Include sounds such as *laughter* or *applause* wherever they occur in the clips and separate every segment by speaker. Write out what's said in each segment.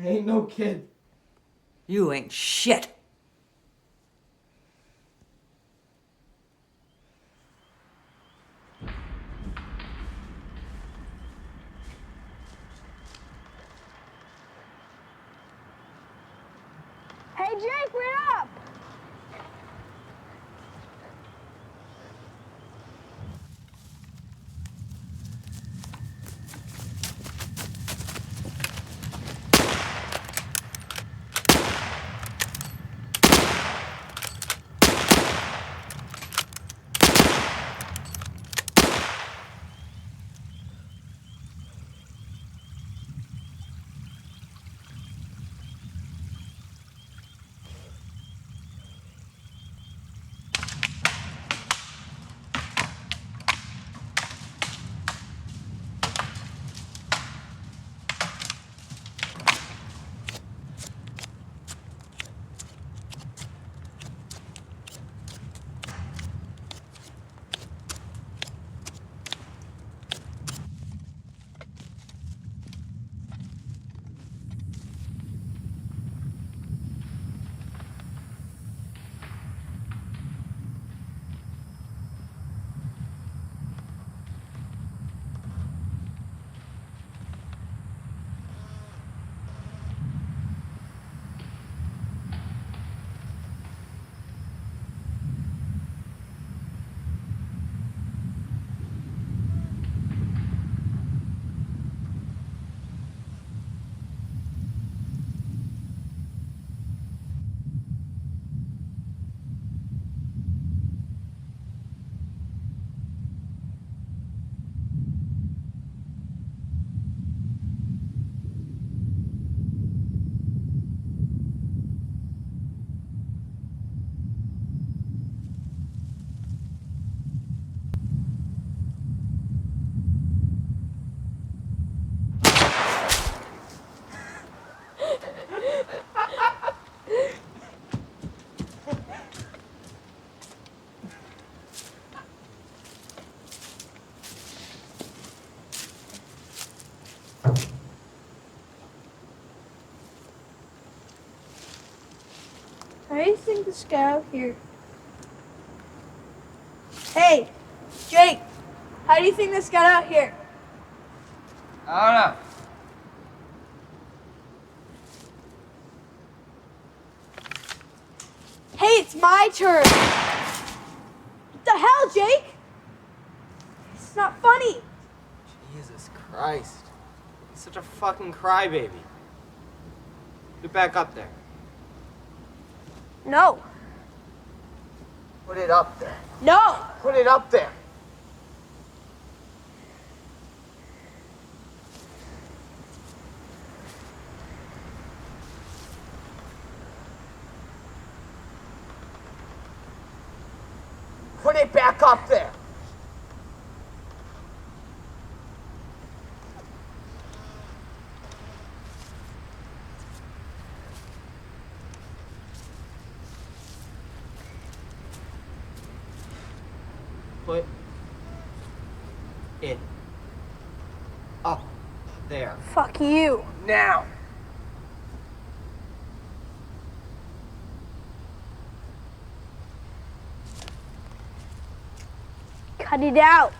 Speaker 1: I ain't no kid.
Speaker 2: You ain't shit.
Speaker 3: Hey, Jake, we're up! Think this guy out here? Hey, Jake, how do you think this got out here?
Speaker 4: I don't know.
Speaker 3: Hey, it's my turn. What the hell, Jake? It's not funny.
Speaker 4: Jesus Christ. He's such a fucking crybaby. Get back up there.
Speaker 3: No,
Speaker 4: Put it up there.
Speaker 3: no.
Speaker 4: Put it up there. Put it back up there. It up there.
Speaker 3: Fuck you.
Speaker 4: Now.
Speaker 3: Cut it out.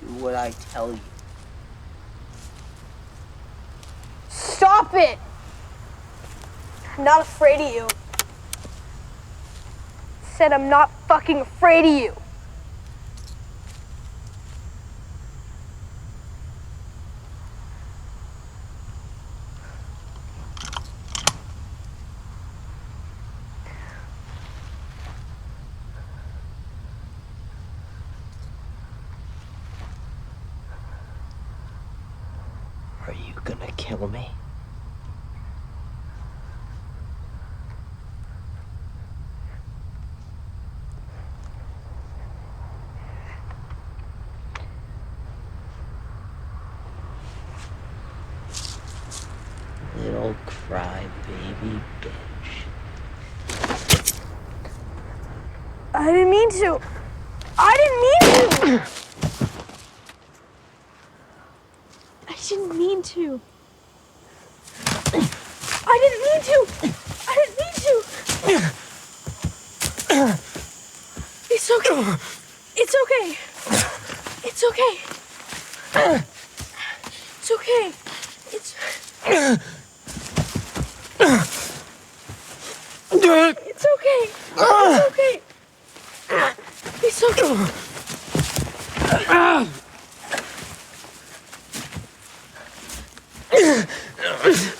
Speaker 4: Do what I tell you.
Speaker 3: Stop it. I'm not afraid of you. Said I'm not fucking afraid of you.
Speaker 5: Kill me? Little crybaby bitch.
Speaker 3: I didn't mean to. I didn't mean to. *clears throat* I didn't mean to. I didn't mean to. I didn't mean to. It's okay. It's okay. It's okay. It's okay. It's it's okay. It's okay. It's okay. Ugh.